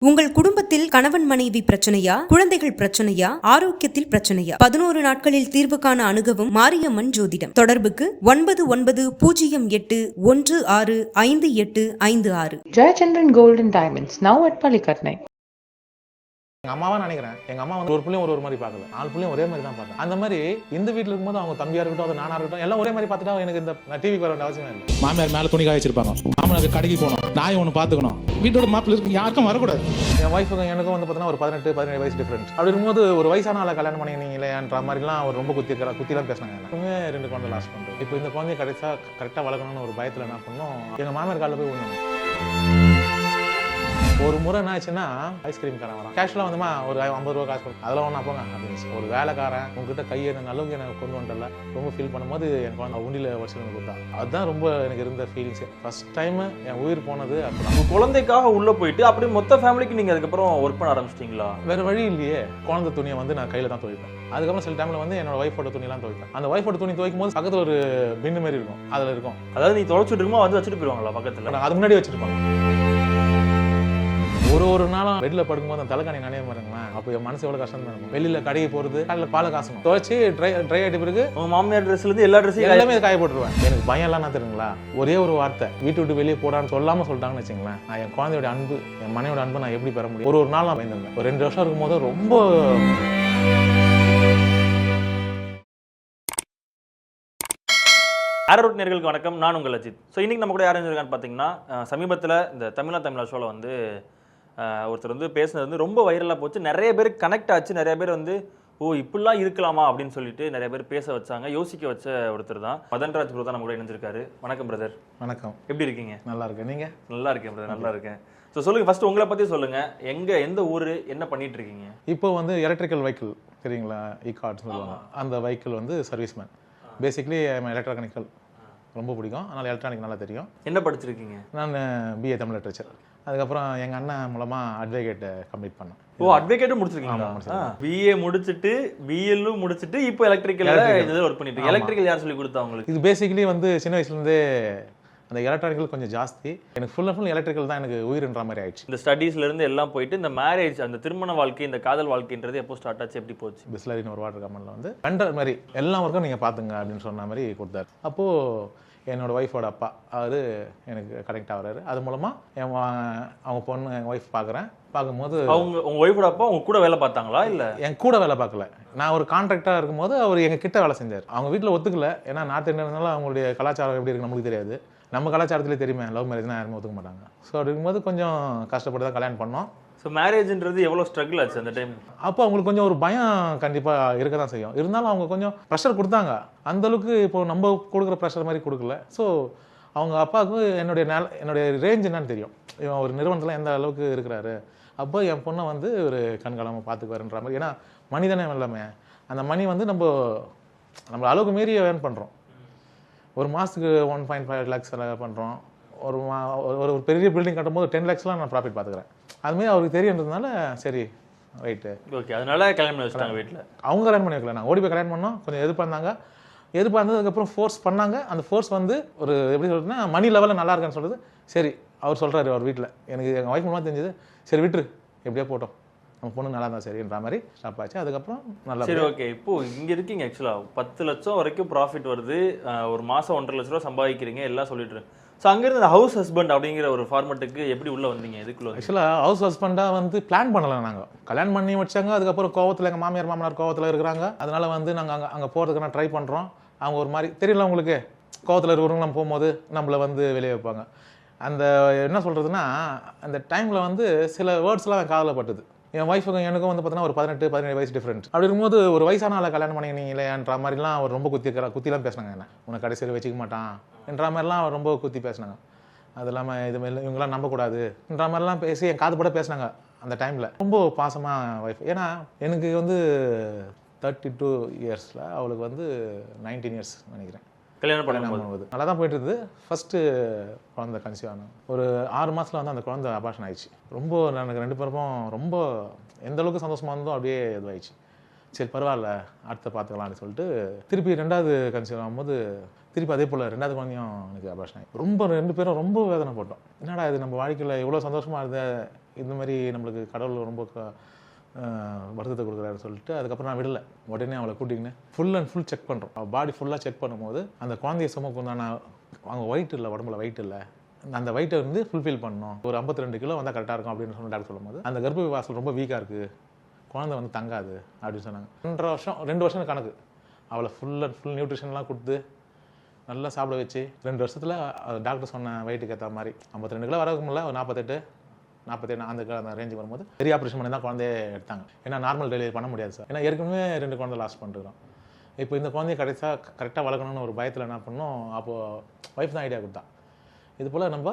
உங்கள் குடும்பத்தில் கணவன் மனைவி பிரச்சனையா? குழந்தைகள் பிரச்சனையா? ஆரோக்கியத்தில் பிரச்சனையா? பதினோரு நாட்களில் தீர்வு காண அணுகவும் மாரியம்மன் ஜோதிடம். தொடர்புக்கு ஒன்பது ஒன்பது பூஜ்ஜியம் எட்டு ஒன்று ஆறு ஐந்து எட்டு ஐந்து ஆறு. Jayachandran golden diamonds now at at Palikatnai. எங்க அம்மாவா நினைக்கிறேன். எங்க அம்மா வந்து ஒரு பிள்ளையும் ஒரு ஒரு மாதிரி பார்க்கல. நாலு பிள்ளையும் ஒரே மாதிரி தான் பார்த்தேன் அந்த மாதிரி இந்த வீட்டில் இருக்கும்போது அவங்க தம்பியா இருக்கட்டும் அது நானா இருக்கட்டும் எல்லாம் ஒரே மாதிரி பார்த்துட்டா எனக்கு இந்த டிவிக்கு வர வேண்டிய அவசியமே இல்லை. மாமியார் மேலே துணி காய வச்சிருப்பாங்க. மாமனாருக்கு கடைக்கு போகணும். நாய் ஒன்று பார்த்துக்கணும். வீட்டோட மாப்பிள்ளை இருக்கு யாருக்கும் வரக்கூடாது. என் ஒய்ஃபுக்கும் எனக்கும் வந்து பார்த்தீங்கன்னா ஒரு பதினெட்டு பதினேழு வயசு டிஃப்ரெண்ட் அப்படி இருக்கும்போது ஒரு வயசான ஆளை கல்யாணம் பண்ணிங்களேன்ற மாதிரிலாம் அவர் ரொம்ப குத்தி குத்திலாம் பேசினாங்க எனக்குமே ரெண்டு குழந்தை லாஸ்ட் பண்ணுறோம் இப்போ இந்த குழந்தைய கடைசா கரெக்டாக வளர்க்கணும்னு ஒரு பயத்தில் என்ன பண்ணோம்? எங்கள் மாமியார் காலில் போய் விழுந்தோம் ஒரு முறை என்ன ஆச்சுன்னா ஐஸ்கிரீம் காரன் வரான். கேஷ்ல வந்துமா ஒரு ஐம்பது ரூபா காசு கொடுத்து அதெல்லாம் ஒன்றா போங்க அப்படின்னு ஒரு வேலைக்காரன் உங்ககிட்ட கையை நல்லவங்க எனக்கு கொண்டு வந்துடல ரொம்ப ஃபீல் பண்ணும்போது என் குழந்தை உண்டியில் வருஷம் கொடுத்தா. அதுதான் ரொம்ப எனக்கு இருந்த ஃபீலிங்ஸ் ஃபர்ஸ்ட் டைம் என் உயிர் போனது உங்க குழந்தைக்காக உள்ள போயிட்டு அப்படியே மொத்த ஃபேமிலிக்கு நீங்க அதுக்கப்புறம் ஒர்க் பண்ண ஆரம்பிச்சிட்டீங்களா? வேற வழி இல்லையே. குழந்தை துணியை வந்து நான் கையில தான் துவைப்பேன். அதுக்கப்புறம் சில டைம்ல வந்து என்னோட ஒய்ஃபோட துணியெல்லாம் துவைப்பேன். அந்த ஒய்ஃபோட துணி துவைக்கும் போது பக்கத்துல ஒரு பின்னு மாதிரி இருக்கும். அதுல இருக்கும். அதாவது நீ தொலைச்சிட்டு இருக்குமோ வந்து வச்சுட்டு போயிருவாங்களா பக்கத்துல? நான் அது முன்னாடி வச்சிருப்பாங்க. ஒரு ஒரு நாளும் வெளில படுக்கும்போது அந்த தலைக்காணி நனைய பாருங்களேன். அப்போ என் மனசு எவ்வளவு கஷ்டம் இருக்கும். வெளியில கடைக்கு போறது காலையில் பாலை காசணும். துவைச்சு ட்ரை ட்ரை ஆகிட்ட பிறகு உங்க மாமியார் ட்ரெஸ்ல இருந்து எல்லா ட்ரெஸ்ஸையும் எல்லாமே காய போட்டுருவேன். எனக்கு பயம் எல்லாம் தெரியுங்களா? ஒரே ஒரு வார்த்தை வீட்டு விட்டு வெளியே போடான்னு சொல்லாம சொல்லிட்டாங்கன்னு வச்சுங்களேன் நான் என் குழந்தையோட அன்பு என் மனையோட அன்பு நான் எப்படி பெற முடியும்? ஒரு ஒரு நாள் நான் பயந்துருந்தேன் ஒரு ரெண்டு வருஷம் இருக்கும்போது ரொம்ப ஆரோட் நேர்களுக்கு வணக்கம். நான் உங்கள் அஜித். ஸோ இன்னைக்கு நம்ம கூட யார் இருக்கான்னு பார்த்தீங்கன்னா சமீபத்தில் இந்த தமிழா தமிழா ஷோவில் வந்து ஒருத்தர் வந்து பேசுனது வந்து ரொம்ப வைரலாக போச்சு. நிறைய பேர் கனெக்ட் ஆச்சு. நிறைய பேர் வந்து ஓ இப்படிலாம் இருக்கலாமா? அப்படின்னு சொல்லிட்டு நிறைய பேர் பேச வச்சாங்க. யோசிக்க வச்ச ஒருத்தர் தான். மதன்ராஜ் குரு தான் நம்ம கூட இணைஞ்சிருக்காரு. வணக்கம் பிரதர் வணக்கம். எப்படி இருக்கீங்க? நல்லா இருக்கு நீங்க? நல்லா இருக்கேன் பிரதர் நல்லா இருக்கேன். ஸோ சொல்லுங்க. ஃபர்ஸ்ட் உங்களை பத்தி சொல்லுங்க. எங்க எந்த ஊர் என்ன பண்ணிட்டு இருக்கீங்க? இப்போ வந்து எலக்ட்ரிக்கல் வெஹிக்கிள் தெரியுங்களா? இ கார்டு சொல்லுவாங்க அந்த வெஹிக்கிள் வந்து சர்வீஸ்மேன் பேசிக்லி எலக்ட்ரானிக்கல் ரொம்ப பிடிக்கும். அதனால் எலக்ட்ரானிக் நல்லா தெரியும். என்ன படிச்சிருக்கீங்க? நான் பிஏ தமிழ் லிட்ரேச்சர் அதுக்கப்புறம் எங்கள் அண்ணன் மூலமாக அட்வொகேட்டை கம்ப்ளீட் பண்ணேன் ஓ அட்வொகேட்டும் முடிச்சிருக்கீங்களா. பிஏ முடிச்சிட்டு பிஎல்லும் முடிச்சிட்டு இப்போ எலக்ட்ரிக்கல் Electrical. இது ஒர்க் பண்ணிட்டு. எலக்ட்ரிக்கல் யார் சொல்லி கொடுத்தா உங்களுக்கு? இது பேசிக்கலி வந்து சின்ன வயசுலேருந்தே அந்த எலக்ட்ரானிக்கல் கொஞ்சம் ஜாஸ்தி. எனக்கு ஃபுல் அண்ட் ஃபுல் எலக்ட்ரிக்கல் தான் எனக்கு உயிர்ன்ற மாதிரி ஆயிடுச்சு. இந்த ஸ்டடீஸ்ல இருந்து எல்லாம் போயிட்டு இந்த மேரேஜ் அந்த திருமண வாழ்க்கை இந்த காதல் வாழ்க்கைன்றது எப்போ ஸ்டார்ட் ஆச்சு எப்படி போச்சு? பிஸ்லரின்னு ஒரு வாட்டர் கம்பெனியில் வந்து. பண்ற மாதிரி எல்லா ஒர்க்கும் நீங்கள் பார்த்துங்க அப்படின்னு சொன்ன மாதிரி கொடுத்தாரு. அப்போது என்னோட ஒய்ஃபோட அப்பா. அவர் எனக்கு கனெக்ட் ஆகுறாரு. அது மூலமாக என் அவங்க பொண்ணு என் ஒய்ஃப் பார்க்குறேன் பார்க்கும்போது அவங்க உங்க ஒய்ஃபோட அப்பா உங்க கூட வேலை பார்த்தாங்களா இல்ல? என் கூட வேலை பார்க்கல. நான் ஒரு கான்ட்ராக்டாக இருக்கும்போது அவர் எங்க கிட்ட வேலை செஞ்சார். அவங்க வீட்டில் ஒத்துக்கல. ஏன்னா நார்த் இந்தியனால அவங்களுடைய கலாச்சாரம் எப்படி இருக்கு நமக்கு தெரியாது. நம்ம கலாச்சாரத்திலே தெரியுமே லவ் மேரேஜ்னா யாருமே ஒத்துக்க மாட்டாங்க. ஸோ அப்படி இருக்கும்போது கொஞ்சம் கஷ்டப்பட்டு தான் கல்யாணம் பண்ணோம். ஸோ மேரேஜ்ன்றது எவ்வளோ ஸ்ட்ரகிள் ஆச்சு அந்த டைம் அப்போ அவங்களுக்கு கொஞ்சம் ஒரு பயம் கண்டிப்பாக இருக்க தான் செய்யும். இருந்தாலும் அவங்க கொஞ்சம் ப்ரெஷர் கொடுத்தாங்க. அந்த அளவுக்கு இப்போ நம்ம கொடுக்குற ப்ரெஷர் மாதிரி கொடுக்கல. ஸோ அவங்க அப்பாவுக்கு என்னுடைய நில என்னுடைய ரேஞ்ச் என்னன்னு தெரியும். இவன் ஒரு நிறுவனத்தில் எந்த அளவுக்கு இருக்கிறாரு. அப்போ என் பொண்ணை வந்து ஒரு கண்காலமாக பார்த்துக்குவாருன்ற மாதிரி. ஏன்னா மணி தானே எல்லாமே. அந்த மணி வந்து நம்ம நம்ம அளவுக்கு மீறி ஏர்ன் பண்ணுறோம் ஒரு மாதத்துக்கு ஒன் பாயிண்ட் ஃபைவ் லேக்ஸ் பண்ணுறோம் ஒரு மா ஒரு ஒரு பெரிய பில்டிங் கட்டும்போது டென் லேக்ஸ்லாம் நான் ப்ராஃபிட் பார்த்துக்கிறேன். அதுமாரி அவருக்கு தெரியுன்றதுனால சரி ரைட்டு ஓகே அதனால கல்யாணம் பண்ணி வச்சுட்டாங்க வீட்டில் அவங்க கல்யாணம் பண்ணி வைக்கல. நான் ஓடி போய் கல்யாணம் பண்ணோம். கொஞ்சம் எதிர்பார்த்தாங்க எதிர்பார்த்ததுக்கப்புறம் ஃபோர்ஸ் பண்ணாங்க. அந்த ஃபோர்ஸ் வந்து ஒரு எப்படி சொல்றதுன்னா மணி லெவலில் நல்லா இருக்குன்னு சொல்றது. சரி அவர் சொல்றாரு அவர் வீட்டில் எனக்கு எங்கள் ஒய்ஃப் மூலமாக தெரிஞ்சது. சரி விட்டுரு. எப்படியோ போட்டோம். நம்ம பொண்ணு நல்லா இருந்தா சரின்ற மாதிரி ஸ்டாப் ஆச்சு அதுக்கப்புறம் நல்லா சரி ஓகே இப்போ இங்க இருக்கீங்க ஆக்சுவலா பத்து லட்சம் வரைக்கும் ப்ராஃபிட் வருது. ஒரு மாசம் ஒன்றரை லட்ச ரூபா சம்பாதிக்கிறீங்க. எல்லாம் சொல்லிட்டு ஸோ அங்கேருந்து ஹவுஸ் ஹஸ்பண்ட் அப்படிங்கிற ஒரு ஃபார்மெட்டுக்கு எப்படி உள்ள வந்தீங்க? எதுக்குள்ள ஆக்சுவலாக ஹவுஸ் ஹஸ்பண்டாக வந்து பிளான் பண்ணலை நாங்கள் கல்யாணம் பண்ணி வச்சாங்க அதுக்கப்புறம் கோவத்தில் எங்கள் மாமியார் மாமனார் கோவத்தில் இருக்கிறாங்க. அதனால வந்து நாங்கள் அங்கே அங்கே போகிறதுக்கு நான் ட்ரை பண்ணுறோம் அவங்க ஒரு மாதிரி தெரியல உங்களுக்கு? கோவத்தில் இருக்கிறவங்க நம்ம போகும்போது நம்மளை வந்து வெளியே வைப்பாங்க. அந்த என்ன சொல்கிறதுனா அந்த டைமில் வந்து சில வேர்ட்ஸ்லாம் காதலப்பட்டது காதில் பட்டுது என் ஒய்ஃபுக்கும் எனக்கும் வந்து பார்த்தீங்கன்னா ஒரு பதினெட்டு பதினேழு வயசு டிஃப்ரெண்ட் அப்படி இருக்கும்போது ஒரு வயசான ஆளை கல்யாணம் பண்ணிங்களேன்ற மாதிரிலாம் அவர் ரொம்ப குத்தி குத்திலாம் பேசினாங்க என்ன. உனக்கு கடைசியில் வச்சுக்க மாட்டான் என்ற மாதிரிலாம் அவர் ரொம்ப குத்தி பேசினாங்க. அது இல்லாமல் இது மாதிரி இவங்களாம் நம்பக்கூடாதுன்ற மாதிரிலாம் பேசி என் காது போட பேசினாங்க அந்த டைமில் ரொம்ப பாசமாக ஒய்ஃப் ஏன்னா எனக்கு வந்து தேர்ட்டி டூ இயர்ஸில் அவளுக்கு வந்து நைன்டீன் இயர்ஸ் நினைக்கிறேன். கல்யாணம் பண்ணும்போது நல்லா தான் போயிட்டு இருந்தது ஃபஸ்ட்டு குழந்தை கன்சீவ் ஆனோம் ஒரு ஆறு மாசத்துல வந்து அந்த குழந்தை அபாஷன் ஆயிடுச்சு. ரொம்ப எனக்கு ரெண்டு பேருக்கும் ரொம்ப எந்த அளவுக்கு சந்தோஷமா இருந்தோ அப்படியே இதுவாயிடுச்சு. சரி பரவாயில்ல அடுத்த பார்த்துக்கலாம்னு சொல்லிட்டு திருப்பி ரெண்டாவது கன்சீவ் ஆகும்போது திருப்பி அதே போல் ரெண்டாவது குழந்தையும் எனக்கு அபாஷன் ஆகி ரொம்ப ரெண்டு பேரும் ரொம்ப வேதனை போட்டோம் என்னடா இது நம்ம வாழ்க்கையில் இவ்வளோ சந்தோஷமா இருந்த இந்த மாதிரி நம்மளுக்கு கடவுள் ரொம்ப வருத்தத்தை கொடுக்குறாரு சொல்லிட்டு அதுக்கப்புறம் நான் விடலை. உடனே அவளை கூட்டிக்கின்னு ஃபுல் அண்ட் ஃபுல் செக் பண்ணுறோம் அவள் பாடி ஃபுல்லாக செக் பண்ணும்போது அந்த குழந்தைய சுமக்கு நான் அவங்க ஒயிட் இல்லை உடம்புல வெயிட் இல்லை. அந்த வெயிட்டை வந்து ஃபுல்ஃபில் பண்ணணும். ஒரு 52 ரெண்டு கிலோ வந்தால் கரெக்டாக இருக்கும் அப்படின்னு சொன்ன டாக்டர் சொல்லும்போது அந்த கர்ப்ப வாசல் ரொம்ப வீக்காக இருக்குது குழந்தை வந்து தங்காது அப்படின்னு சொன்னாங்க. ரெண்டரை வருஷம் ரெண்டு வருஷம் கணக்கு. அவளை ஃபுல் அண்ட் ஃபுல் நியூட்ரிஷன்லாம் கொடுத்து நல்லா சாப்பிட வச்சு ரெண்டு வருஷத்தில் டாக்டர் சொன்ன வெயிட்டுக்கு ஏற்ற மாதிரி 52 ரெண்டு கிலோ வரதுக்கு முடியல ஒரு நாற்பத்தெட்டு நாற்பத்தேழு அந்த அந்த ரேஞ்சுக்கு வரும்போது பெரிய ஆப்ரேஷன் பண்ணி தான் குழந்தைய எடுத்தாங்க. ஏன்னா நார்மல் டெலிவரி பண்ண முடியாது சார். ஏன்னா ஏற்கனவே ரெண்டு குழந்தை லாஸ் பண்ணிருக்கோம் இப்போ இந்த குழந்தைய கடைசியாக கரெக்டாக வளர்க்கணும்னு ஒரு பயத்தில் என்ன பண்ணோம்? அப்போது ஒய்ஃப் தான் ஐடியா கொடுத்தா. இது போல் நம்ம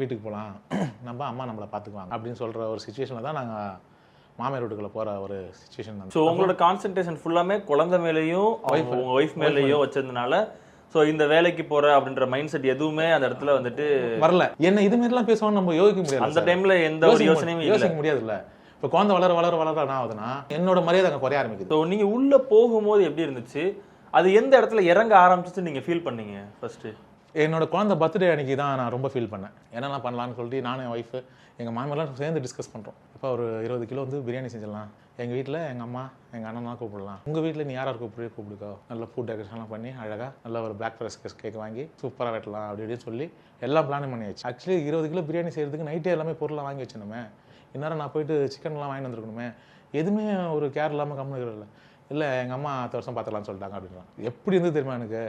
வீட்டுக்கு போகலாம் நம்ம அம்மா நம்மளை பார்த்துக்குவாங்க அப்படின்னு சொல்கிற ஒரு சுச்சுவேஷனில் தான் நாங்கள் மாமியார் வீட்டுக்குள்ளே போகிற ஒரு சுச்சுவேஷன் ஸோ உங்களோட கான்சென்ட்ரேஷன் ஃபுல்லாமே குழந்தை மேலேயும் உங்க ஒய்ஃப் மேலேயும் வச்சதுனால ஸோ இந்த வேலைக்கு போற அப்படின்ற மைண்ட் செட் எதுவுமே அந்த இடத்துல வந்துட்டு வரல. என்ன இது மாதிரிலாம் பேசுவோம்னு நம்ம யோசிக்க முடியாது அந்த. டைம்ல எந்த ஒரு யோசிக்க யோசனையும் முடியாது. இல்லை. யோசிக்க முடியாதுல்ல. இப்போ குழந்தை வளர வளர வளர என்ன ஆகுதுன்னா என்னோட மரியாதை அங்கே குறைய ஆரம்பிக்குது. ஸோ நீங்க உள்ள போகும்போது எப்படி இருந்துச்சு? அது எந்த இடத்துல இறங்க ஆரம்பிச்சுட்டு நீங்க ஃபீல் பண்ணீங்க ஃபர்ஸ்ட் என்னோட குழந்தை பர்த்டே அன்னைக்கு தான் நான் ரொம்ப ஃபீல் பண்ணேன். என்னென்ன பண்ணலாம்னு சொல்லிட்டு நானும் என் ஒய்ஃபு எங்கள் மாமியார்லாம் சேர்ந்து டிஸ்கஸ் பண்ணுறோம் இப்போ ஒரு இருபது கிலோ வந்து பிரியாணி செஞ்சிடலாம். எங்கள் வீட்டில் எங்கள் அம்மா எங்கள் அண்ணன்லாம் கூப்பிடலாம். உங்கள் வீட்டில் நீ யாராக கூப்பிடு கூப்பிடுக்கோ? நல்ல ஃபுட் டெக்கரேஷன்லாம் பண்ணி அழகாக நல்ல ஒரு பிளாக் ஃபாரஸ்ட் கேக் வாங்கி சூப்பராக வெட்டலாம் அப்படி இப்படின்னு சொல்லி எல்லாம் பிளான் பண்ணியாச்சு. ஆக்சுவலி இருபது கிலோ பிரியாணி செய்கிறதுக்கு நைட்டே எல்லாமே பொருளாக வாங்கி வச்சிருந்தோமே இந்நேரம் நான் போயிட்டு சிக்கன்லாம் வாங்கி வந்துருக்கணுமே. எதுவுமே ஒரு கேர் இல்லாமல் கம்முன்னு இருக்கிறதில்ல இல்லை. எங்கள் அம்மா அடுத்த வருஷம் பார்த்துக்கலாம்னு சொல்லிட்டாங்க அப்படின்றான் எப்படி இருந்தது தெரியுமா எனக்கு?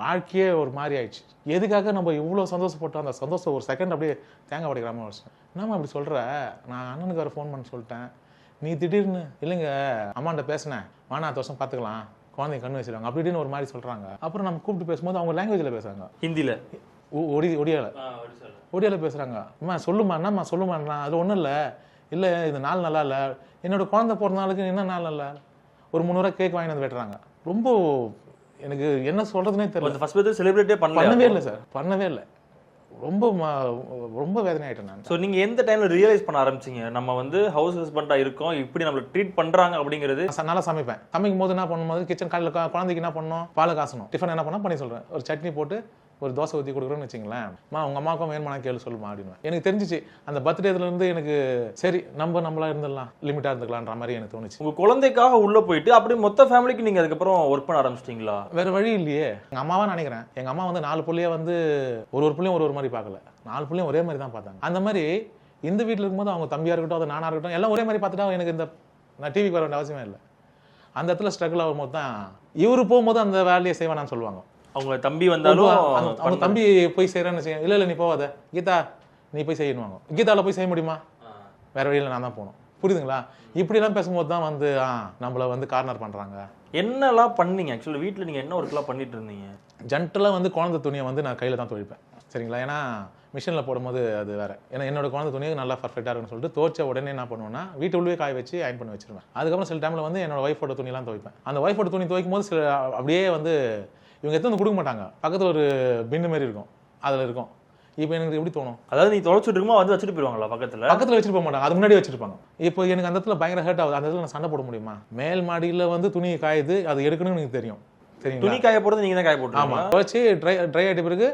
வாழ்க்கையே ஒரு மாதிரி ஆயிடுச்சு. எதுக்காக நம்ம இவ்வளோ சந்தோஷப்பட்டோம்? அந்த சந்தோஷம் ஒரு செகண்ட் அப்படியே தேங்காய் உடைக்கிறாம வச்சேன் என்னம்மா அப்படி சொல்கிற நான் அண்ணனுக்கு வேறு ஃபோன் பண்ண சொல்லிட்டேன். நீ திடீர்னு இல்லைங்க அம்மாண்ட பேசினேன். வானா வருஷம் பார்த்துக்கலாம் குழந்தைய கண்ணு வச்சிருவாங்க அப்படி இப்படின்னு ஒரு மாதிரி சொல்கிறாங்க அப்புறம் நம்ம கூப்பிட்டு பேசும்போது அவங்க லாங்குவேஜில் பேசுகிறாங்க ஹிந்தில. ஒ- ஒடி ஒடியால. ஒடியால பேசுகிறாங்க அம்மா சொல்லுமா என்னம்மா சொல்லுமாண்ணா அது ஒன்றும் இல்லை. இல்லை இந்த நாள் நல்லா இல்லை. என்னோட குழந்தை பிறந்த நாளுக்கு என்ன நாள் நல்லா ஒரு முந்நூறுவா கேக் வாங்கி வந்து வெட்டுறாங்க. ரொம்ப எனக்கு என்ன சொல்கிறதுனே தெரியல. ஃபர்ஸ்ட் பர்த்டே செலிப்ரேட்டே பண்ணவே இல்லை சார். பண்ணவே இல்லை. ரொம்ப ரொம்ப வேதனை ஆயிட்டேன் நான். ஸோ நீங்க எந்த டைம்ல ரியலைஸ் பண்ண ஆரம்பிச்சீங்க? நம்ம வந்து ஹவுஸ் ஹஸ்பண்டா இருக்கோம் இப்படி நம்மள ட்ரீட் பண்றாங்க அப்படிங்கிறது? நல்லா சமைப்பேன். சமைக்கும் போது என்ன பண்ணும்போது கிச்சன் காலையில் குழந்தைக்கு என்ன பண்ணணும்? பாலை காசணும். டிஃபன் என்ன பண்ணா பண்ணி சொல்றேன். ஒரு சட்னி போட்டு ஒரு தோசை ஊற்றி கொடுக்குறேன்னு வச்சுங்களேன். மா உங்க அம்மாவுக்கும் வேணுமா கேளு சொல்லுமா அப்படின்னு. எனக்கு தெரிஞ்சிச்சு அந்த பர்த்டேல இருந்து எனக்கு சரி நம்ம நம்மளா இருந்துடலாம் லிமிட்டா இருந்துக்கலான்ற மாதிரி எனக்கு தோணுச்சு. உங்க குழந்தைக்காக உள்ள போயிட்டு அப்படியே மொத்த ஃபேமிலிக்கு நீங்க அதுக்கப்புறம் ஒர்க் பண்ண ஆரம்பிச்சிட்டீங்களா? வேற வழி இல்லையே. எங்க அம்மாவா நினைக்கிறேன். எங்க அம்மா வந்து நாலு புள்ளைய வந்து ஒரு ஒரு புள்ளையும் ஒரு ஒரு மாதிரி பார்க்கல. நாலு புள்ளையும் ஒரே மாதிரி தான் பார்த்தாங்க. அந்த மாதிரி இந்த வீட்டில் இருக்கும்போது அவங்க தம்பியா இருக்கட்டும் அது நானா இருக்கட்டும் எல்லாம் ஒரே மாதிரி பார்த்துட்டா எனக்கு இந்த நான் டிவிக்கு வர வேண்டிய அவசியமே இல்லை. அந்த இடத்துல ஸ்ட்ரகிள் ஆகும்போது தான் இவரு போகும்போது அந்த வேலையை செய்வேனான்னு சொல்லுவாங்க. அவங்க தம்பி வந்தாலும் அவங்க தம்பி போய் செய்யறேன்னு செய்ய இல்ல இல்ல நீ போவாத கீதா நீ போய் செய்யணுவாங்க. கீதால போய் செய்ய முடியுமா? வேற வழியில நான் தான் போகணும். புரியுதுங்களா? இப்படிலாம் பேசும்போது தான் வந்து ஆ நம்மள வந்து கார்னர் பண்றாங்க. என்னெல்லாம் பண்ணீங்க? ஆக்சுவலி வீட்ல நீங்க என்ன ஒர்க்லாம் பண்ணிட்டு இருந்தீங்க? ஜென்டலாக வந்து குழந்தை துணியை வந்து நான் கையில் தான் துவைப்பேன். சரிங்களா? ஏன்னா மிஷினில் போடும்போது அது வேற. ஏன்னா என்னோட குழந்தை துணியை நல்லா பர்ஃபெக்டாக இருக்குன்னு சொல்லிட்டு துவைச்ச உடனே என்ன பண்ணுவேன்னா வீட்டு உள்ளே காய வச்சு அயன் பண்ணி வச்சிருவேன். அதுக்கப்புறம் சில டைமில் வந்து என்னோட ஒய்ஃபோட துணியெல்லாம் துவைப்பேன். அந்த ஒய்ஃபோட துணி துவைக்கும் போது சில அப்படியே வந்து இவங்க எத்தனை வந்து கொடுக்க மாட்டாங்க பக்கத்தில் ஒரு பின்னு மாதிரி இருக்கும். அதில் இருக்கும். இப்போ எனக்கு எப்படி தோணும்? அதாவது நீ தொலைச்சிட்டு இருக்குமா வந்து வச்சுட்டு போயிருவாங்களா பக்கத்துல? பக்கத்தில் வச்சுட்டு போக மாட்டாங்க. அது முன்னாடி வச்சிருப்பாங்க. இப்போ எனக்கு அந்த இடத்துல பயங்கர ஹர்ட் ஆகுது. அந்த இடத்துல நான் சண்டை போட முடியுமா? மேல் மாடியில் வந்து துணி காயுது. அது எடுக்கணும்னு எனக்கு தெரியும். சரிங்களா? துணி காய போறது நீங்க தான் காய ஆமா. போட்டுருக்கீங்களா துவைச்சு ட்ரை ட்ரை ஆகிட்ட பிறகு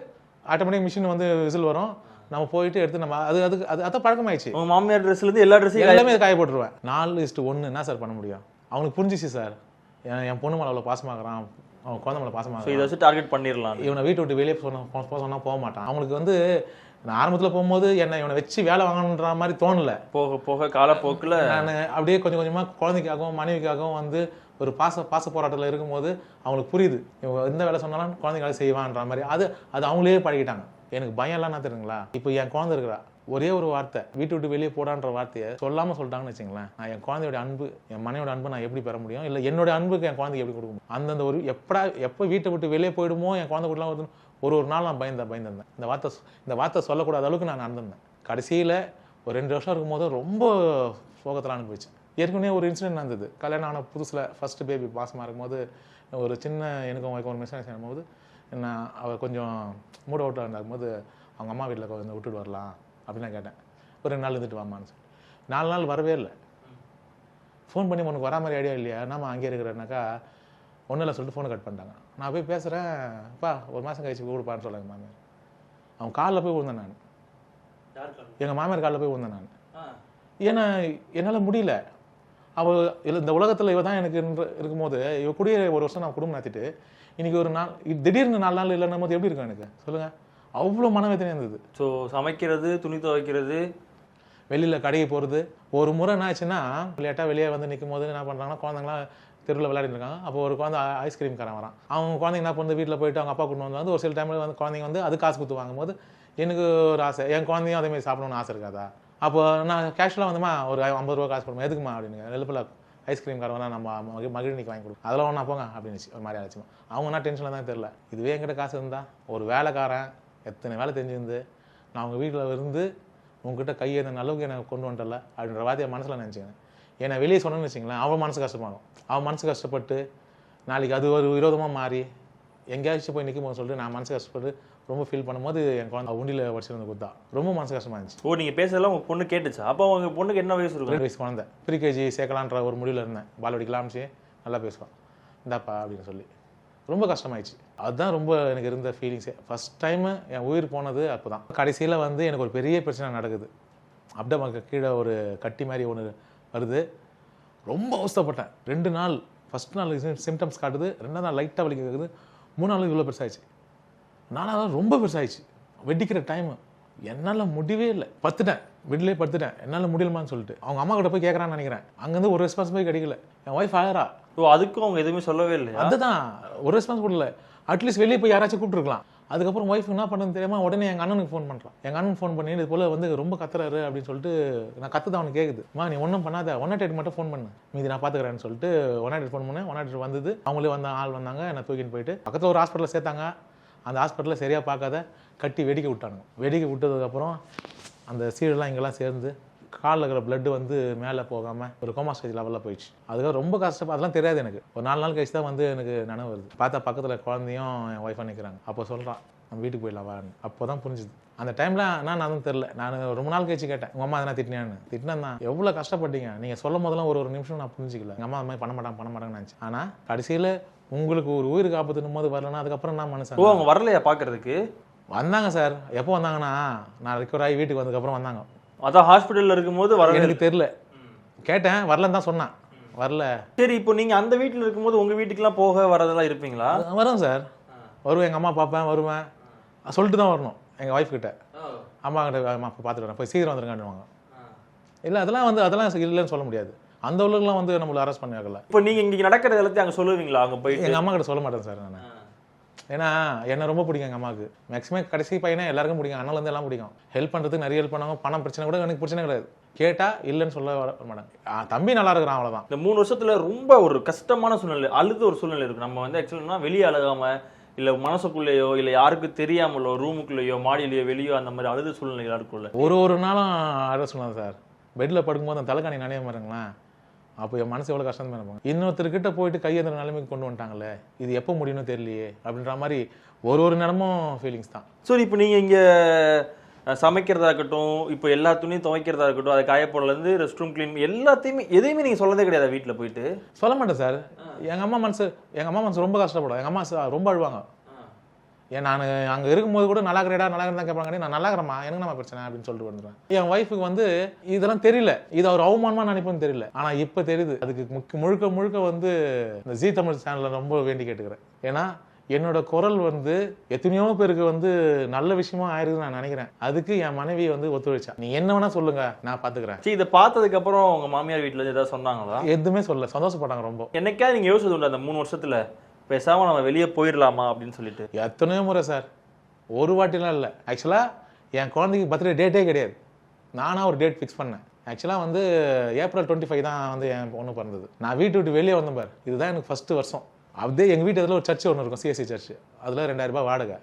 ஆட்டோமேட்டிக் மிஷின் வந்து விசில் வரும். நம்ம போயிட்டு எடுத்து நம்ம அது அதுக்கு அது அதான் பழக்கமாயிடுச்சு. உங்க மாமியார் ட்ரெஸ்ல இருந்து எல்லா ட்ரெஸ்ஸையும் எல்லாமே காய போட்டுருவேன். நாலு இஸ்ட்டு ஒன்று என்ன சார் பண்ண முடியும்? அவனுக்கு புரிஞ்சிச்சு சார் என் என் பொண்ணு மேலே அவ்வளோ பாசமாகறான். அவன் குழந்தை மேலே பாசமாக இதை வச்சு டார்கெட் பண்ணிடலாம் இவனை வீட்டை விட்டு வெளியே சொன்ன போக போக மாட்டான். அவனுக்கு வந்து நான் ஆரம்பத்தில் போகும்போது என்னை இவனை வச்சு வேலை வாங்கணுன்ற மாதிரி தோணல. போக போக காலப்போக்குல நான் அப்படியே கொஞ்சம் கொஞ்சமாக குழந்தைக்காகவும் மனைவிக்காகவும் வந்து ஒரு பாச பாச போராட்டத்தில் இருக்கும்போது அவங்களுக்கு புரியுது. இவங்க எந்த வேலை சொன்னாலும் குழந்தைங்க வேலை செய்வான்ற மாதிரி. அது அது அவங்களே பழகிட்டாங்க. எனக்கு பயம் எல்லாம் என்ன தெரியுங்களா? இப்போ என் குழந்தை இருக்கிறா. ஒரே ஒரு வார்த்தை வீட்டு விட்டு வெளியே போடான்ற வார்த்தையை சொல்லாமல் சொல்லிட்டாங்கன்னு வச்சுங்களேன். நான் என் குழந்தையோட அன்பு என் மனையோட அன்பு நான் எப்படி பெற முடியும்? இல்லை என்னோட அன்புக்கு என் குழந்தைக்கு எப்படி கொடுக்கும் அந்தந்த ஒரு எப்படா எப்போ வீட்டை விட்டு வெளியே போயிடுமோ என் குழந்தை கூடலாம் வருதுன்னு ஒரு ஒரு நாள் நான் பயந்தேன் பயந்திருந்தேன். இந்த வார்த்தை இந்த வார்த்தை சொல்லக்கூடாத அளவுக்கு நான் நடந்திருந்தேன். கடைசியில் ஒரு ரெண்டு வருஷம் இருக்கும்போது ரொம்ப சோகத்தில் அனுபவிச்சேன். ஏற்கனவே ஒரு இன்சிடென்ட் நடந்தது. கல்யாணம் ஆன புதுசில் ஃபர்ஸ்ட் பேபி பாசமாக இருக்கும்போது ஒரு சின்ன எனக்கும் வைக்கும் ஒரு மிஸ்டேக் பண்ணும்போது நான் அவள் கொஞ்சம் மூட் அவுட்டாக இருக்கும்போது அவங்க அம்மா வீட்டில் கொஞ்சம் விட்டுட்டு வரலாம் அப்படின்னு நான் கேட்டேன். ஒரு ரெண்டு நாள் இருந்துட்டு வாமான்னு சொல்லி. நாலு நாள் வரவே இல்லை. ஃபோன் பண்ணி உனக்கு வரா மாதிரி ஐடியா இல்லையா? என்னம்மா அங்கே இருக்கிறேன்னாக்கா ஒன்றும் இல்லை சொல்லிட்டு ஃபோனை கட் பண்ணிட்டாங்க. நான் போய் பேசுகிறேன் அப்பா ஒரு மாதம் கழிச்சு கூடுப்பான்னு சொல்லுங்க மாமியார். அவன் காலில் போய் விழுந்தேன் நான். எங்கள் மாமியார் காலில் போய் விழுந்தேன் நான். ஏன்னா என்னால் முடியல. அவள் இல்ல இந்த உலகத்தில் இவ தான் எனக்கு இருக்கும்போது இவ கூடிய ஒரு வருஷம் நான் குடும்பம் நடத்திட்டு இன்னைக்கு ஒரு நாள் திடீர்னு நாலு நாள் இல்லைன்னும் போது எப்படி இருக்கும் எனக்கு? சொல்லுங்க. அவ்வளோ மனவேதனை இருந்தது. ஸோ சமைக்கிறது துணி துவைக்கிறது. வெளியில் கடைக்கு போகிறது ஒரு முறை என்ன ஆச்சுன்னா லேட்டாக வெளியே வந்து நிற்கும் போது என்ன பண்ணுறாங்கன்னா குழந்தைங்களாம் தெருவில் விளையாடிட்டு இருக்காங்க. அப்போ ஒரு குழந்தை ஐஸ்கிரீம் காரன் வரான். அவங்க குழந்தைங்க என்ன பண்ணுறது வீட்டில் போயிட்டு அவங்க அப்பா கொண்டு வந்து வந்து ஒரு சில டைமில் வந்து குழந்தைங்க வந்து அது காசு கொடுத்து வாங்கும்போது எனக்கு ஒரு ஆசை. என் குழந்தையும் அதே மாதிரி சாப்பிடணும்னு ஆசை இருக்காதா? அப்போ நான் கேஷுவலாக வந்துமா ஒரு ஐம்பது ரூபா காசு கொடுமா எதுக்குமா அப்படின்னு எழுப்பில் ஐஸ்கிரீம் காரவனா நம்ம மகி மகிழ்னிக்கு வாங்கி கொடுக்கும் அதெல்லாம் ஒன்றா போங்க அப்படின்னு ஒரு மாதிரி ஆச்சுமா அவங்க என்ன டென்ஷனில் தான் தெரில இதுவே என்கிட்ட காசு இருந்தா ஒரு வேலைக்காரன் எத்தனை வேலை தெரிஞ்சிருந்து? நான் அவங்க வீட்டில் இருந்து உங்ககிட்ட கையேந்த அளவுக்கு எனக்கு கொண்டு வந்துட்டல அப்படின்ற வார்த்தையை மனசில் நினச்சிக்கிறேன் ஏன்னா வெளியே சொன்னேன்னு வச்சுங்களேன் அவன் மனசு கஷ்டமாகும் அவன் மனசு கஷ்டப்பட்டு நாளைக்கு அது ஒரு விரோதமாக மாறி எங்கேயாச்சும் போய் நிற்கும் போது சொல்லிட்டு நான் மனசு கஷ்டப்பட்டு ரொம்ப ஃபீல் பண்ணும்போது என் குழந்தை உண்டியில் வச்சிருந்து கொடுத்தா ரொம்ப மனசு கஷ்டமா இருந்துச்சு. ஓ நீங்க பேசுறதெல்லாம் உங்க பொண்ணு கேட்டுச்சா? அப்போ உங்க பொண்ணுக்கு என்ன வயசு இருக்கும்? ரெண்டு வயசு குழந்தை. ப்ரீகேஜி சேர்க்கலான்ற ஒரு முடிவில் இருந்தேன். பால்வாடிக்கு காமிச்சு நல்லா பேசுவான். இந்தாப்பா அப்படின்னு சொல்லி. ரொம்ப கஷ்டமாயிடுச்சு. அதுதான் ரொம்ப எனக்கு இருந்த ஃபீலிங்ஸே ஃபர்ஸ்ட் டைமு என் உயிர் போனது அப்போ தான் கடைசியில் வந்து எனக்கு ஒரு பெரிய பிரச்சனை நடக்குது. அப்டமக்கு கீழே ஒரு கட்டி மாதிரி ஒன்று வருது. ரொம்ப அவஸ்தைப்பட்டேன். ரெண்டு நாள் ஃபஸ்ட் நாள் சிம்டம்ஸ் காட்டுது. ரெண்டாவது நாள் லைட்டாக வலிக்க கேட்குது மூணு நாள் இவ்வளோ பெருசாகிடுச்சு நாலாவது நாள் ரொம்ப பெருசாகிடுச்சு வெடிக்கிற டைமு என்னால் முடியவே இல்லை. பத்துட்டேன் வீட்டிலே படுத்துட்டேன். என்னால் முடியலமான்னு சொல்லிட்டு. அவங்க அம்மா கிட்ட போய் கேட்குறான்னு நினைக்கிறேன். அங்கேருந்து ஒரு ரெஸ்பான்ஸ் போய் கிடைக்கல. என் ஒய்ஃப் ஆகிறா. ஓ அதுக்கும் அவங்க எதுவுமே சொல்லவே இல்லை அதுதான். ஒரு ரெஸ்பான்ஸ் இல்லை அட்லீஸ்ட் வெளியே போய் யாராச்சும் கூப்பிட்டுருக்கலாம். அதுக்கப்புறம் ஒய்ஃப் என்ன பண்ணுன்னு தெரியாம உடனே எங்கள் அண்ணனுக்கு ஃபோன் பண்ணுறான் எங்கள் அண்ணன் ஃபோன் பண்ணி இது போல் வந்து ரொம்ப கத்துறாரு அப்படின்னு சொல்லிட்டு நான் கத்துதான் அவனுக்கு கேட்குது மா நீ ஒன்றும் பண்ணாத. ஒன் எயிட் மட்டும் ஃபோன் பண்ணு. மீதி நான் பார்த்துக்கிறேன்னு சொல்லிட்டு ஒன் எயிட் ஃபோன் பண்ணேன். ஒன் எயிட் வந்தது அவங்களே வந்த ஆள் வந்தாங்க என்னை தூக்கின்னு போயிட்டு பக்கத்தில் ஒரு ஹாஸ்பிட்டலில் சேர்த்தாங்க. அந்த ஹாஸ்பிட்டலில் சரியாக பார்க்காத கட்டி வெடிக்க விட்டானுங்க. வெடிக்க விட்டதுக்கப்புறம் அந்த சீடெல்லாம் இங்கெல்லாம் சேர்ந்து காலில் இருக்கிற blood வந்து மேலே போகாமல் ஒரு கோமா ஸ்டேஜ் லெவலில் போயிடுச்சு. அதுக்காக ரொம்ப கஷ்டம் அதெல்லாம் தெரியாது எனக்கு. ஒரு நாலு நாள் கழிச்சு தான் வந்து எனக்கு நினைவு வருது. பார்த்தா பக்கத்தில் குழந்தையும் என் ஒய்ஃபாக நிற்கிறாங்க அப்போ சொல்கிறான் நம்ம வீட்டுக்கு போயிடலாம் வான்னு. அப்போ தான் புரிஞ்சுது. அந்த டைமில் நான் அதுவும் தெரில நான் ரொம்ப நாள் கழிச்சு கேட்டேன் உங்கள் அம்மா எதனா திட்டினான்னு? திட்டினேன் தான் எவ்வளோ கஷ்டப்பட்டீங்க? நீங்கள் சொல்லும் போதெல்லாம் ஒரு ஒரு நிமிஷம் நான் புரிஞ்சிக்கல. எங்கள் அம்மா அந்த மாதிரி பண்ண மாட்டாங்க பண்ண மாட்டாங்கன்னு நினச்சி ஆனால் கடைசியில் உங்களுக்கு ஒரு உயிருக்கு ஆபத்துனும் போது வரலன்னா அதுக்கப்புறம் நான் மனுஷன் அவங்க வரலையா பாக்குறதுக்கு வந்தாங்க சார். எப்போ வந்தாங்கன்னா நான் ரெக்கவர் ஆகி வீட்டுக்கு வந்ததுக்கப்புறம் வந்தாங்க. அதான் ஹாஸ்பிட்டல்ல இருக்கும்போது வரவே எனக்கு தெரியல. கேட்டேன் வரலன்னு தான் சொன்னான். வரல. சரி இப்போ நீங்க அந்த வீட்ல இருக்கும்போது உங்க வீட்டுக்குலாம் போக வரதெல்லாம் இருப்பீங்களா? வரும் சார். வருவேன் எங்கள் அம்மா பார்ப்பேன் வருவேன். சொல்லிட்டு தான் வரணும் எங்கள் ஒய்ஃப் கிட்ட. அம்மா கிட்ட அம்மா போய் பார்த்துட்டு வரேன். போய் சீக்கிரம் வந்துருங்கன்னுவாங்க. இல்லை அதெல்லாம் வந்து அதெல்லாம் இல்லைன்னு சொல்ல முடியாது. அந்த உலகெல்லாம் வந்து நம்மளை அரெஸ்ட் பண்ணி வைக்கல இப்போ நீங்க இங்க நடக்கிறது எல்லாத்தையும் அங்க சொல்லுவீங்களா? அங்க போயிட்டு? எங்கள் அம்மா கிட்ட சொல்ல மாட்டேன் சார் நான். ஏன்னா என்ன ரொம்ப பிடிக்கும் எங்கள் அம்மாவுக்கு. மேக்ஸிமம் கடைசி பையனை எல்லாருக்கும் பிடிக்கும். அண்ணலேருந்து எல்லாம் பிடிக்கும். ஹெல்ப் பண்ணுறதுக்கு நிறைய ஹெல்ப் பண்ணாங்க பணம் பிரச்சனை கூட எனக்கு பிரச்சனை கிடையாது. கேட்டால் இல்லைன்னு சொல்ல வர மாட்டாங்க. தம்பி நல்லா இருக்கிறான் அவ்வளோதான் இந்த மூணு வருஷத்துல ரொம்ப ஒரு கஷ்டமான சூழ்நிலை அழுத ஒரு சூழ்நிலை இருக்கு. நம்ம வந்து ஆக்சுவலா வெளியே அழுகாம இல்ல மனசுக்குள்ளேயோ இல்ல யாருக்கு தெரியாமலோ ரூமுக்குள்ளேயோ மாடியிலயோ வெளியோ அந்த மாதிரி அழுத சூழ்நிலைகள் இருக்கும்ல. ஒரு ஒரு நாளும் அழ சொன்னாங்க சார். பெட்டில் படுக்கும்போது அந்த தலைக்காணி நனைய பாருங்களேன். அப்போ என் மனசு எவ்வளோ கஷ்டம் இருப்பாங்க இன்னொருத்தர்கிட்ட போயிட்டு கையேந்திர நிலைமைக்கு கொண்டு வந்துட்டாங்களே இது எப்போ முடியும்னு தெரியலையே அப்படின்ற மாதிரி ஒரு ஒரு நேரமும் ஃபீலிங்ஸ் தான். சரி இப்போ நீங்க இங்க சமைக்கிறதா இருக்கட்டும் இப்போ எல்லா துணியும் துவைக்கிறதா இருக்கட்டும் அதை காயப்போடல இருந்து ரெஸ்ட் ரூம் க்ளீன் எல்லாத்தையுமே எதையுமே நீங்க சொல்லதே கிடையாது வீட்ல போயிட்டு. சொல்ல மாட்டேன் சார். எங்கள் அம்மா மனசு எங்கள் அம்மா மனசு ரொம்ப கஷ்டப்படும் எங்கள் அம்மா ரொம்ப அழுவாங்க. ஏன் நான் அங்கே இருக்கும்போது கூட நல்லா இருக்கிறடா நல்லா இருந்தா கேட்பாங்க நான் நல்லா இருக்கிறேம்மா. எனக்கு நம்ம பிரச்சனை? அப்படின்னு சொல்லிட்டு வந்துடுவேன் என் ஒய்ஃபுக்கு வந்து இதெல்லாம் தெரியல. இது அவர் அவமானமா நினைப்புன்னு தெரியல. ஆனால் இப்போ தெரியுது. அதுக்கு முக்க- முழுக்க முழுக்க வந்து இந்த ஜீ தமிழ் சேனலில் ரொம்ப வேண்டி கேட்டுக்கிறேன். ஏன்னா என்னோட குரல் வந்து எத்தனையோ பேருக்கு வந்து நல்ல விஷயமா ஆயிருக்குன்னு நான் நினைக்கிறேன். அதுக்கு என் மனைவி வந்து ஒத்துழைச்சா. நீ என்ன வேணா சொல்லுங்க. நான் பாத்துக்கிறேன். சரி இதை பார்த்ததுக்கு அப்புறம் உங்க மாமியார் இருந்து ஏதாவது சொன்னாங்களா? எதுவுமே சொல்ல சந்தோஷப்பட்டாங்க ரொம்ப. என்னைக்காவது நீங்க யோசிச்சது உண்டு அந்த மூணு வருஷத்துல? பேசாம நம்ம வெளியே போயிடலாமா அப்படின்னு சொல்லிட்டு. எத்தனையோ முறை சார் ஒரு வாட்டிலாம் இல்லை. ஆக்சுவலாக என் குழந்தைக்கு பர்த்டே டேட்டே கிடையாது. நானாக ஒரு டேட் ஃபிக்ஸ் பண்ணேன். ஆக்சுவலாக வந்து ஏப்ரல் டுவெண்ட்டி ஃபைவ் தான் வந்து என் பொண்ணு பிறந்தது. நான் வீட்டு விட்டு வெளியே வந்தேன் பார். இதுதான் எனக்கு ஃபஸ்ட்டு வருஷம். அப்படியே எங்கள் வீட்டு இதில் ஒரு சர்ச் ஒன்று இருக்கும் சிஎஸ்சி சர்ச் அதில் ரெண்டாயிரம் ரூபாய் வாடகை.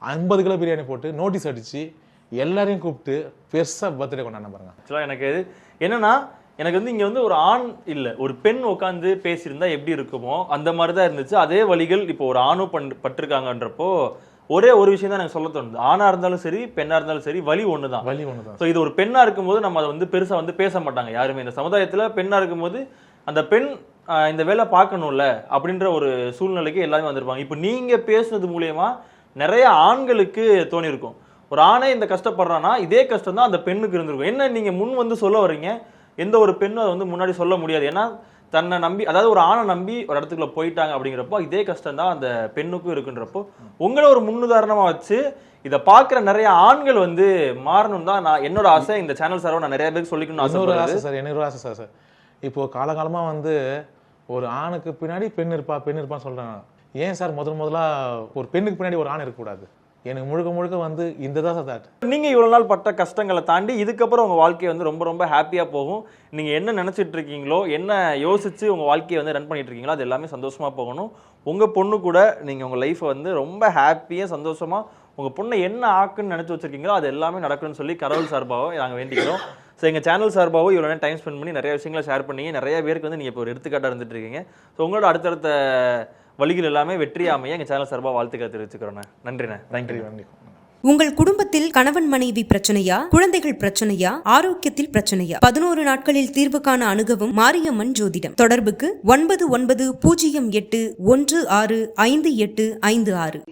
ஐம்பது கிலோ பிரியாணி போட்டு நோட்டீஸ் அடித்து எல்லாரையும் கூப்பிட்டு பெருசாக பர்த்டே கொண்டாடின பாருங்க. ஆக்சுவலாக எனக்கு என்னன்னா எனக்கு வந்து இங்க வந்து ஒரு ஆண் இல்ல ஒரு பெண் உட்காந்து பேசியிருந்தா எப்படி இருக்குமோ அந்த மாதிரி தான் இருந்துச்சு. அதே வழிகள் இப்போ ஒரு ஆணும் பண் பட்டிருக்காங்கன்றப்போ ஒரே ஒரு விஷயம் தான் எனக்கு சொல்ல தோணுது. ஆணா இருந்தாலும் சரி பெண்ணா இருந்தாலும் சரி வழி ஒண்ணுதான். வழி ஒன்று தான் ஸோ இது ஒரு பெண்ணா இருக்கும்போது நம்ம அதை வந்து பெருசா வந்து பேச மாட்டாங்க யாருமே. இந்த சமுதாயத்துல பெண்ணா இருக்கும்போது அந்த பெண் இந்த வேலை பார்க்கணும்ல அப்படின்ற ஒரு சூழ்நிலைக்கு எல்லாருமே வந்திருப்பாங்க. இப்போ நீங்க பேசுனது மூலியமா நிறைய ஆண்களுக்கு தோணியிருக்கும். ஒரு ஆணே இந்த கஷ்டப்படுறான்னா இதே கஷ்டம் தான் அந்த பெண்ணுக்கு இருந்திருக்கும். என்ன நீங்க முன் வந்து சொல்ல வர்றீங்க? எந்த ஒரு பெண்ணும் அதை வந்து முன்னாடி சொல்ல முடியாது. ஏன்னா தன்னை நம்பி அதாவது ஒரு ஆணை நம்பி ஒரு இடத்துக்குள்ள போயிட்டாங்க அப்படிங்கிறப்போ இதே கஷ்டம் தான் அந்த பெண்ணுக்கும் இருக்குன்றப்போ உங்களை ஒரு முன்னுதாரணமா வச்சு இதை பார்க்குற நிறைய ஆண்கள் வந்து மாறணும் தான் நான் என்னோட ஆசை. இந்த சேனல் சார்பாக நான் நிறைய பேருக்கு சொல்லிக்கணும்னு ஆசைப்படுறது. ஆசை சார் இன்னொரு ஆசை சார் சார். இப்போ காலகாலமா வந்து ஒரு ஆணுக்கு பின்னாடி பெண் இருப்பா பெண் இருப்பான்னு சொல்றாங்க. ஏன் சார்? முதல் முதலா ஒரு பெண்ணுக்கு பின்னாடி ஒரு ஆண் இருக்கக்கூடாது. எனக்கு முழுக்க முழுக்க வந்து இந்த தான் சார் நீங்கள் இவ்வளோ நாள் பட்ட கஷ்டங்களை தாண்டி இதுக்கப்புறம் உங்கள் வாழ்க்கையை வந்து ரொம்ப ரொம்ப ஹாப்பியாக போகும். நீங்கள் என்ன நினச்சிட்டு இருக்கீங்களோ என்ன யோசித்து உங்கள் வாழ்க்கையை வந்து ரன் பண்ணிட்டு இருக்கீங்களோ அது எல்லாமே சந்தோஷமாக போகணும். உங்கள் பொண்ணு கூட நீங்கள் உங்கள் லைஃப்பை வந்து ரொம்ப ஹாப்பியாக சந்தோஷமாக உங்கள் பொண்ணை என்ன ஆக்குன்னு நினச்சி வச்சிருக்கீங்களோ அது எல்லாமே நடக்கணும்னு சொல்லி கடவுள் சார்பாகவும் நாங்கள் வேண்டிக்கிறோம். ஸோ எங்கள் சேனல் சார்பாகவும் இவ்வளோ நேரம் டைம் ஸ்பெண்ட் பண்ணி நிறைய விஷயங்களை ஷேர் பண்ணி நிறைய பேருக்கு வந்து நீங்கள் இப்போ ஒரு எடுத்துக்காட்டாக இருந்துட்டு இருக்கீங்க. ஸோ உங்களோட அடுத்தடுத்த வழிகள் எல்லாமே வெற்றியாமையாக எங்கள் சேனல் சார்பாக வாழ்த்துக்களை தெரிவிச்சுக்கிறோண்ணே. நன்றிண்ணே. நன்றி தேங்க்யூ நன்றி. உங்கள் குடும்பத்தில் கணவன் மனைவி பிரச்சனையா? குழந்தைகள் பிரச்சனையா? ஆரோக்கியத்தில் பிரச்சனையா? பதினோரு நாட்களில் தீர்வு காண அணுகவும் மாரியம்மன் ஜோதிடம். தொடர்புக்கு ஒன்பது ஒன்பது பூஜ்ஜியம் எட்டு ஒன்று ஆறு ஐந்து எட்டு ஐந்து ஆறு.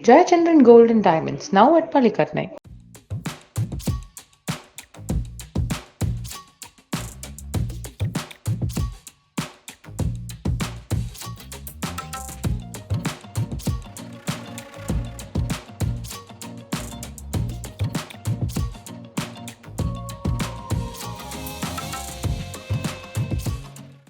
Gold and Diamonds, now at Palikatnai.